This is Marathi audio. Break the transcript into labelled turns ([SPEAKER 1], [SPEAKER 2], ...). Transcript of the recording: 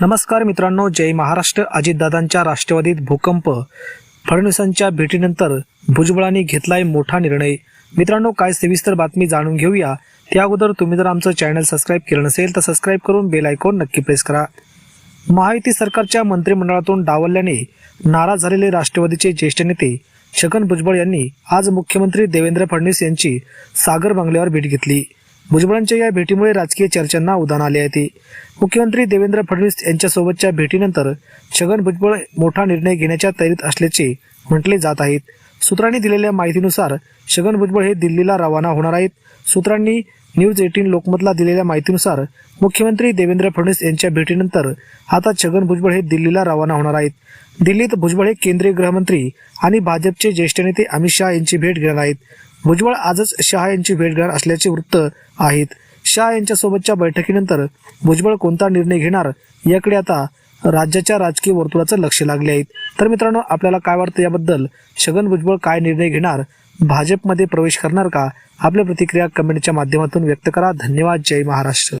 [SPEAKER 1] नमस्कार मित्रांनो जय महाराष्ट्र. अजितदादांच्या राष्ट्रवादीत भूकंप. फडणवीसांच्या भेटीनंतर भुजबळांनी घेतलाय मोठा निर्णय. मित्रांनो काय सविस्तर बातमी जाणून घेऊया. त्या अगोदर तुम्ही जर आमचं चॅनल सबस्क्राईब केलं नसेल तर सबस्क्राईब करून बेल आयकॉन नक्की प्रेस करा. महायुती सरकारच्या मंत्रिमंडळातून डावलल्याने नाराज झालेले राष्ट्रवादीचे ज्येष्ठ नेते छगन भुजबळ यांनी आज मुख्यमंत्री देवेंद्र फडणवीस यांची सागर बंगल्यावर भेट घेतली. भुजबळांच्या या भेटीमुळे राजकीय चर्चांना उधाण आले आहे मुख्यमंत्री देवेंद्र फडणवीस यांच्यासोबतच्या भेटीनंतर छगन भुजबळ मोठा निर्णय घेण्याच्या तयारीत असल्याचे म्हटले जात आहेत सूत्रांनी दिलेल्या माहितीनुसार छगन भुजबळ हे दिल्लीला रवाना होणार आहेत. सूत्रांनी न्यूज एटीन लोकमतला दिलेल्या माहितीनुसार मुख्यमंत्री देवेंद्र फडणवीस यांच्या भेटीनंतर आता छगन भुजबळ हे दिल्लीला रवाना होणार आहेत. दिल्लीत भुजबळ हे केंद्रीय गृहमंत्री आणि भाजपचे ज्येष्ठ नेते अमित शहा यांची भेट घेणार आहेत. भुजबळ आजच शहा यांची भेट घेणार असल्याचे वृत्त आहेत. शहा यांच्यासोबतच्या बैठकीनंतर भुजबळ कोणता निर्णय घेणार याकडे आता राज्याच्या राजकीय वर्तुळाचं लक्ष लागले आहेत तर मित्रांनो आपल्याला काय वाटतं याबद्दल? छगन भुजबळ काय निर्णय घेणार? भाजपमध्ये प्रवेश करणार का? आपल्या प्रतिक्रिया कमेंटच्या माध्यमातून व्यक्त करा. धन्यवाद. जय महाराष्ट्र.